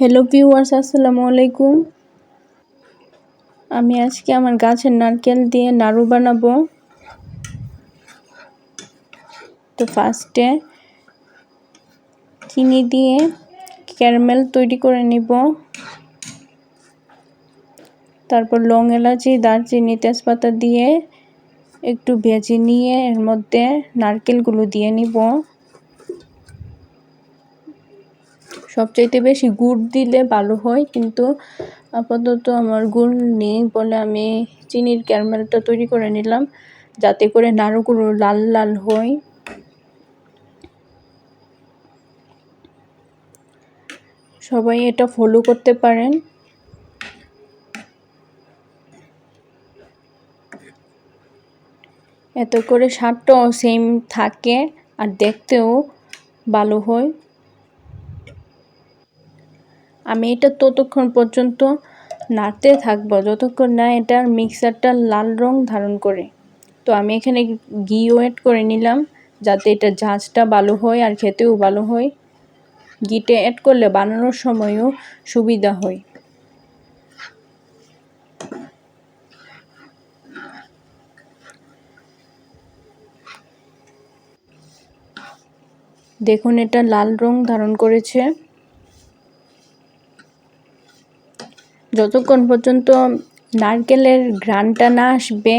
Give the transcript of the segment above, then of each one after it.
Hello viewers আসসালামু আলাইকুম। আমি আজকে আমার গাছের নারকেল দিয়ে নাড়ু বানাবো। তো ফার্স্টে চিনি দিয়ে ক্যারামেল তৈরি করে নিব। তারপর লং এলাচি, দারচিনি, তেজপাতা দিয়ে একটু ভেজে নিয়ে এর মধ্যে নারকেলগুলো দিয়ে নিব। সবচাইতে বেশি গুড় দিলে ভালো হয়, কিন্তু আপাতত আমার গুড় নেই বলে আমি চিনির ক্যারামেলটা তৈরি করে নিলাম, যাতে করে নাড়ুগুলো লাল লাল হয়। সবাই এটা ফলো করতে পারেন। এত করে স্বাদটাও সেম থাকে আর দেখতেও ভালো হয়। আমি এটা ততক্ষণ পর্যন্ত নাড়তে থাকব। যতক্ষণ না এটার মিক্সারটা লাল রং ধারণ করে। তো আমি এখানে ঘিও অ্যাড করে নিলাম যাতে এটা ঝাঁঝটা ভালো হয় আর খেতেও ভালো হয়। ঘিটা অ্যাড করলে বানানোর সময়ও সুবিধা হয়। দেখুন এটা লাল রং ধারণ করেছে। যতক্ষণ পর্যন্ত নারকেলের ঘ্রাণটা না আসবে,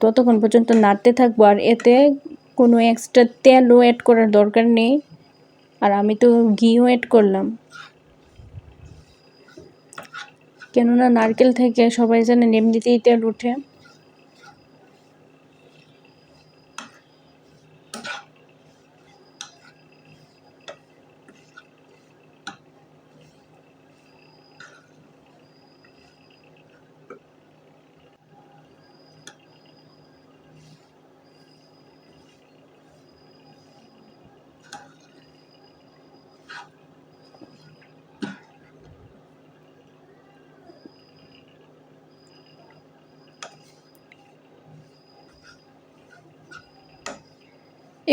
ততক্ষণ পর্যন্ত নাড়তে থাকব। আর এতে কোনো এক্সট্রা তেলও অ্যাড করার দরকার নেই। আর আমি তো ঘিও অ্যাড করলাম। কেননা নারকেল থেকে সবাই জানেন এমনিতেই তেল উঠে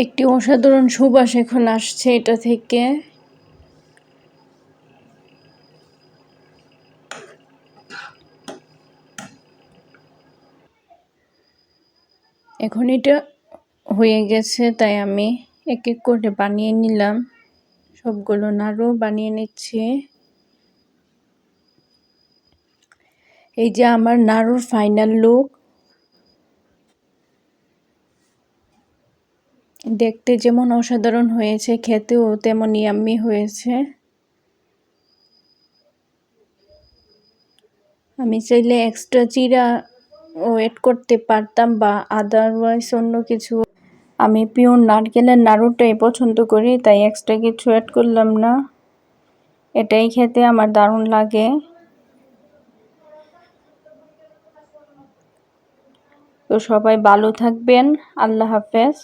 একটি অসাধারণ সুবাস এখন আসছে এটা থেকে। এখন এটা হয়ে গেছে, তাই আমি এক এক করে বানিয়ে নিলাম। সবগুলো নাড়ু বানিয়ে নিচ্ছি। এই যে আমার নাড়ুর ফাইনাল লুক দেখতে যেমন অসাধারণ হয়েছে, খেতেও তেমন ইয়াম্মি হয়েছে। আমি চাইলে এক্সট্রা চিরা ও এড করতে পারতাম বা আদারওয়াইজ অন্য কিছু। আমি পিওর নারকেলের নাড়ুটাই পছন্দ করি, তাই এক্সট্রা কিছু অ্যাড করলাম না। এটাই খেতে আমার দারুণ লাগে। তো সবাই ভালো থাকবেন, আল্লাহ হাফেজ।